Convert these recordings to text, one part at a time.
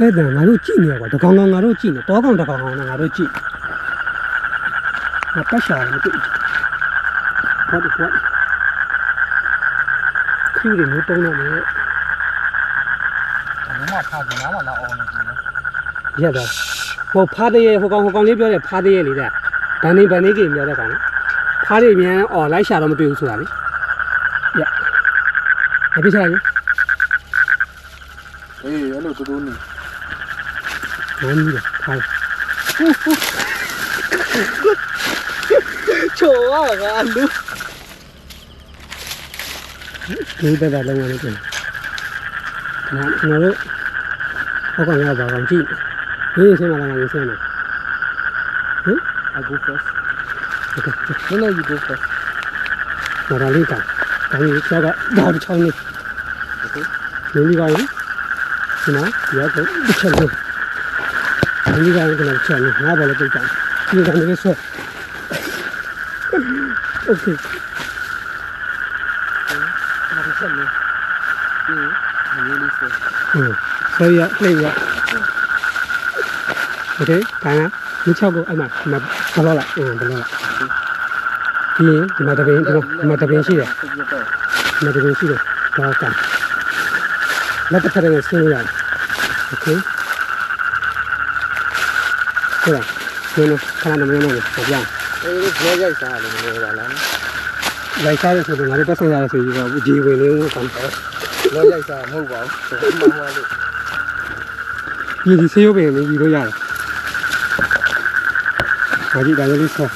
အဲ့ဒါငါတို့ကြည့်နေရကွာတကောင်ကောင်ငါတို့ကြည့်နေတောကောင်တကောင်ကောင်ငါတို့ကြည့်ငါပတ်ရှာတယ်မသိဘူးဘာဒီကွာခီးရမျိုးတုံးတော့မယ်ဘယ်မှာဖားကြနားမှာလာအောင်နေတယ်ရက်တော့ဟိုဖားတဲ့ဟိုကောင်ဟိုကောင်လေးပြောတယ်ဖားတဲ့လေတဲ့ဗန်နေဗန်နေကြီးပြောတဲ့ကောင်လေဖားတဲ့မြန်အော်လိုက်ရှာတော့မတွေ့ဘူးဆိုတာလေရက်အပြစ်ချရင်အေးအဲ့လိုတူတူနေ 뭡니다. 달 좋아 안돼 둘다 다른 거는 좀 그나로 하고 내가 봐가지 왜 생활 안 하는 생활 응? I go first okay no no you go first 말하니까 당연히 내가 나를 찾는 okay 여기 가요 그나 내가 미쳤어 ဒီကောင်ကလည်းချက်နေငါဘာလို့ပြတ်တာဒီကောင်ကလည်းဆွဲ Okay ဘာလို့ဆက်နေဒီမင်းလေးဆွဲဟုတ်ဆွဲရလေးရ Okay ဒါကမချောက်ကိုအဲ့မှာဘလောလိုက်အင်းဘလောလိုက်ဒီဒီမှာတပင်းဒီမှာဒီမှာတပင်းရှိတယ်ဒီမှာတပင်းရှိတယ်ဒါကလက်တစ်ဖက်နဲ့ဆင်းရတယ် Okay 그래 너는 사람도 못 내는 거야 이거 그냥 잘 먹으라 lại sao được rồi nó bắt ra thì vào gì về nếu còn nó dạy sao mua vào gì thì siêu về mình gì đâu vậy mà gì đã lấy sao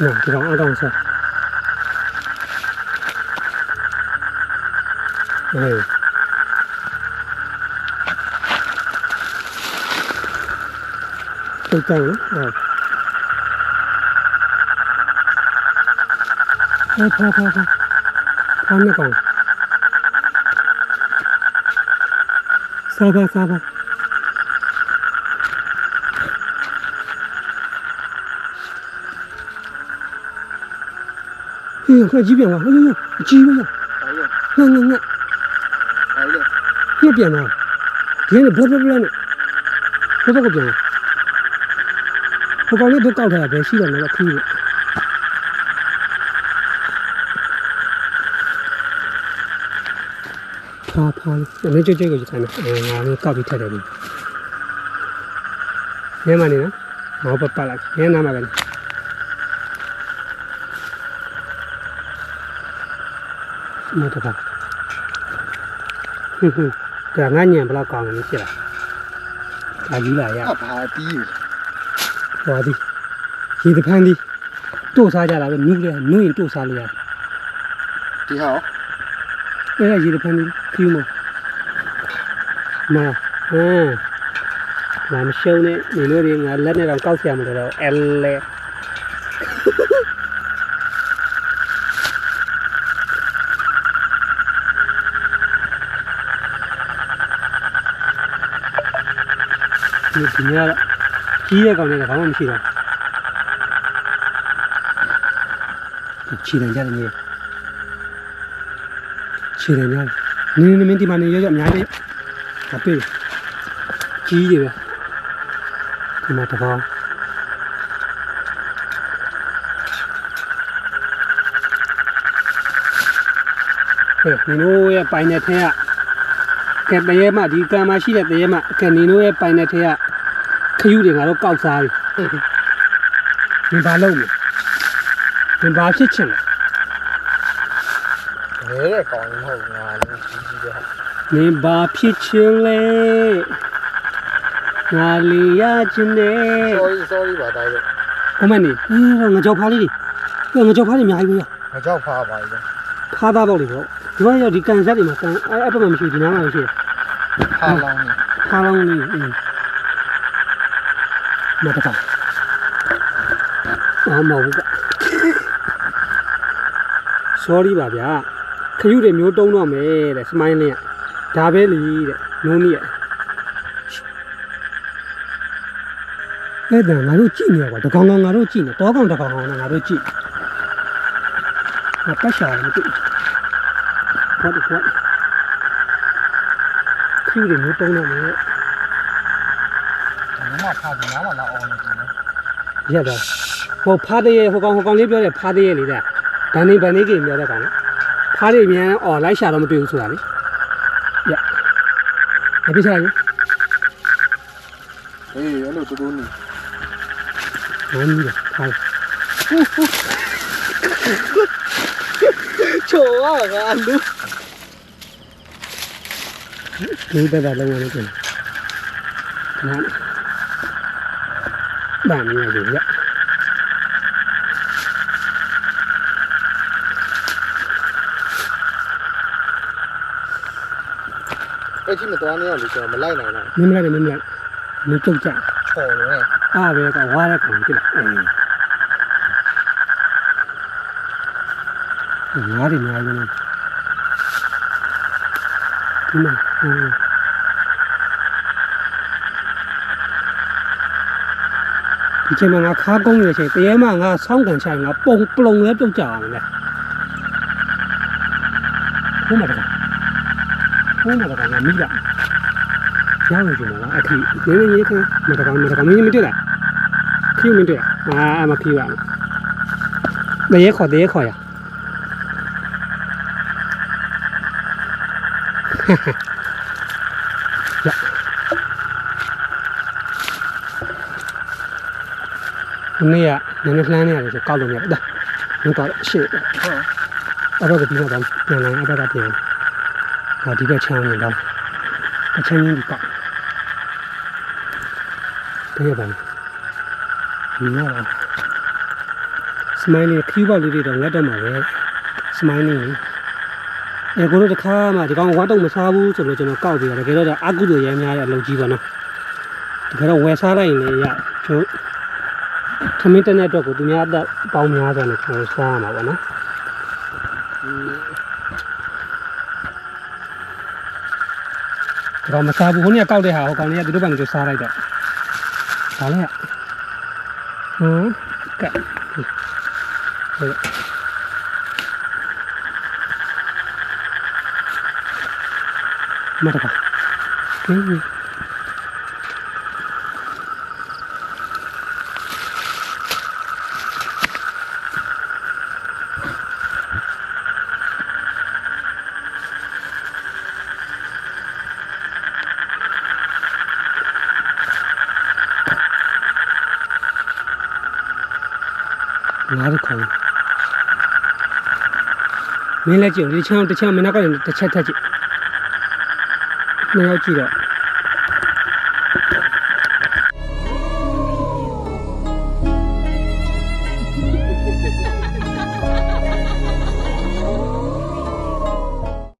Nào, cái đó ở đâu sao? မဟုတ်ပါဘူးမှန်ပါလို့ဒီဒီဆေးရုပ်ပင်လေးကြီးလို့ရတယ်ဟာဒီဒါလေးဆောနော်ဒီကောင်အကောင်ဆောအေးစိတ်ကောင်းနော်ဟုတ်ဖာ ညပြန်သွားဒီနေ့ဘလဘလဘလနဲ့ဘယ်တော့ပြန်လဲဟိုကောင်လေးတော့ကောက်ထားတာပဲရှိတယ်နော်ခီးလို့ဖာဖာလေးနည်းကြွကြွကိုကြည့်တယ်အဲငါလည်းကောက်ပြီးထည့်တယ်ပြီညမနေနော်မောပတ်ပတ်လိုက်ညနာမှာပဲမတပါဟွန်းဟွန်း ဒါငါညံဘယ်လောက်ကောင်းလဲဖြစ်လာဒါကြီးလာရအဘာတီးဟောဒီရေတဖန်းဒီတို့စားကြတာပဲနူးတယ်နူးရင်တို့စားလို့ရတယ်ဒီဟာအဲ့ဒါရေတဖန်းဒီခီးမမဟမ်ငါမရှုံးနဲ့ညီတို့တွေငါလက်နဲ့တော့ကောက်ဆရာမလို့တော့အဲလေ ဒီဒီညတော့ကြီးရဲ့ကောင်တွေကဘာမှမရှိတော့ဘူးချီတယ်ကြတယ်မြေချီတယ်ညာနင်းနေမင်းဒီမှာနေရရအများကြီးအပေးကြီးတွေပဲဒီမှာတဘောဟဲ့နင်တို့ရဲ့ပိုင်တဲ့ထဲက ကဲတရေမဒီကံမရှိတဲ့တရေမကဲနင်တို့ရဲ့ပိုင်တဲ့ထဲကခယူတွေငါတို့ကောက်စားပြီဒီဘာလုံးလဲဒီဘာဖြစ်ချင်လဲနဲတဲ့ကောင်မဟုတ်ငါလေးကြီးကြီးတဲ့နင်ဘာဖြစ်ချင်လဲငါလီရချင်တယ် sorry sorry ပါတိုင်းတော့အမနေအေးငါကြောက်ဖားလေးတွေငါကြောက်ဖားတွေအများကြီးပဲငါကြောက်ဖားပါလေဖားသားပေါက်တွေပေါ့ဒီမှာရောက်ဒီကန်ဆက်တွေမှာကန်အဲ့အဲ့ဘက်မှာမရှိဘူးဒီနားမှာရှိတယ် ဖားလောင်းနေဖားလောင်းလေးအင်းမတပါအာမဟုတ်ဘူးက sorry ပါဗျာခရုတွေမျိုးတုံးတော့မယ်တဲ့စမိုင်းလေးကဒါပဲလီတဲ့နုံးကြီးရဲ့အဲ့ဒါငါတို့ကြည့်နေရကွာတကောင်ကောင်ငါတို့ကြည့်နေတောကောင်တကောင်ကောင်ငါတို့ကြည့်ငါပတ်ရှာတယ်မသိဘူးဟောဒီဟော ခီးတွေမျိုးတုံးတော့မယ်မမဖာဒီနားမှာလာအောင်လို့ဒီနော်ရက်တော့ဟိုဖားတဲ့ရဲ့ဟိုကောင်ဟိုကောင်လေးပြောတဲ့ဖားတဲ့ရဲ့လေတဲ့ဗန်နေဗန်နေကြီးပြောတဲ့ကောင်လေဖားတွေအမြန်အော်လိုက်ရှာတော့မတွေ့ဘူးဆိုတာလေရက်အပြစ်ချရင်အေးအဲ့လိုတူတူနေဝမ်းကြီးတယ်ဖားချိုးရကလူ လူတက်တာလုံးဝလေးပြင်ခဏဗန်နေရကြီးရက်အဲ့ဒီမတော်နေရလို့ကျွန်တော်မလိုက်နိုင်တော့မင်းမလိုက်နဲ့မင်းမလိုက်မင်းကြောက်ကြချော်လို့လေအားပဲကဝါရကောင်ကြည့်လိုက်အေးငါးတွေများလို့ဒီ မှာဟိုဒီချိန်မှာငါခါကုန်းနေတဲ့အချိန်တရေမငါဆောင်းကန်ချိုင်ငါပုံပလုံလဲပြုတ်ကြအောင်လေဟိုမှာတကဟိုမှာတကငါမိတာရောင်းနေကြမှာအခီနေနေရေးခင်းမတကောင်မတကောင်မင်းမတွေ့လားခီးမင်းတွေ့လားအာမခီးပါတရေခေါ်တရေခေါ်ရ ဒီနေ့ကနည်းနည်းလှမ်းနေရတယ်ဆိုကောက်လို့မရဘူးဒါမကောက်ရှေ့ဟုတ်အဲ့တော့ဒီမှာတော့ပြန်လာအဲ့ဘက်ကပြန်ဟာဒီဘက်ချမ်းနေတော့အချမ်းကြီးဒီကောက်တကယ်ပါဒီမှာစမိုင်းလေးခီးပေါက်လေးတွေတော့ငတ်တော့မှာပဲစမိုင်းလေး အဲကိုတို့တစ်ခါမှဒီကောင်ဝါတော့မစားဘူးဆိုလို့ကျွန်တော်ကောက်ပြီးတော့တကယ်တော့အကုသိုလ်ရမ်းများတဲ့အလုပ်ကြီးပါနော်တကယ်တော့ဝယ်စားလိုက်ရင်လည်းရကျွန်တော်သမင်းတက်တဲ့အတွက်ကိုသူများအသက်ပေါင်းများစွာနဲ့ကျွန်တော်စားရမှာပေါ့နော်။တော့မစားဘူးခုနကကောက်တဲ့ဟာဟိုကောင်လေးကသူတို့ဘာလို့စားလိုက်တော့။ဒါလည်းဟမ်ကဲဟုတ် 말아봐 괜히 나를 걸 밀라지 우리 처음 때 처음 만나가 때 챗하지 ကလည်းတ